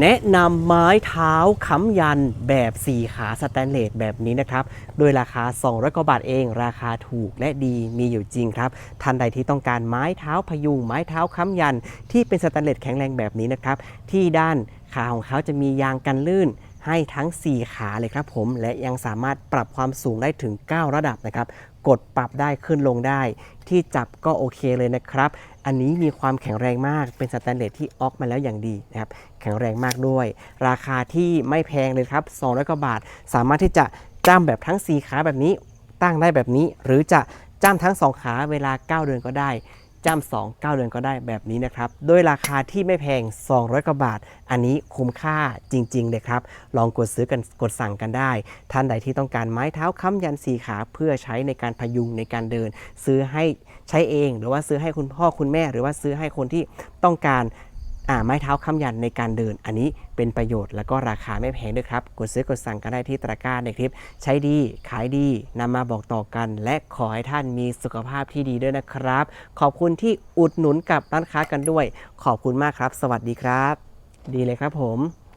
แนะนำไม้เท้าค้ำยันแบบ4ขาสแตนเลสแบบนี้นะครับ โดยราคา 200กว่าบาทเอง ราคาถูกและดีมีอยู่จริงครับ ท่านใดที่ต้องการไม้เท้าพยุงไม้เท้าค้ำยัน ที่เป็นสแตนเลสแข็งแรงแบบนี้นะครับ ที่ด้านขาของเขาจะมียางกันลื่น ให้ทั้ง 4 ขาเลยครับผมและยังสามารถปรับความสูงได้ถึง 9 ระดับนะครับ กดปรับได้ขึ้นลงได้ ที่จับก็โอเคเลยนะครับ อันนี้มีความแข็งแรงมากเป็นสแตนเลสที่ออกมาแล้วอย่างดีนะครับแข็งแรงมากด้วย ราคาที่ไม่แพงเลยครับ200กว่าบาท สามารถที่จะจ้ำแบบทั้ง 4 ขาแบบนี้ตั้งได้แบบนี้ หรือจะจ้ำทั้ง 2 ขาเวลา 9 เดือนก็ได้ จ้ำ2 9เดือนก็ได้แบบนี้นะครับด้วยราคาที่ไม่แพง 200กว่าบาท อันนี้คุ้มค่าจริงๆเลยครับ ลองกดซื้อกันกดสั่งกันได้ ท่านใดที่ต้องการไม้เท้าค้ำยันสีขาเพื่อใช้ในการพยุงในการเดิน ซื้อให้ใช้เอง หรือว่าซื้อให้คุณพ่อคุณแม่ หรือว่าซื้อให้คนที่ต้องการ อ่าไม้เท้าค้ำยันในการเดิน อันนี้เป็นประโยชน์แล้วก็ราคาไม่แพงด้วยครับ กดซื้อกดสั่งกันได้ที่ตะกร้าในคลิป ใช้ดี ขายดีนำมาบอกต่อกัน และขอให้ท่านมีสุขภาพที่ดีด้วยนะครับ ขอบคุณที่อุดหนุนกับร้านค้ากันด้วย ขอบคุณมากครับ สวัสดีครับ ดีเลยครับผม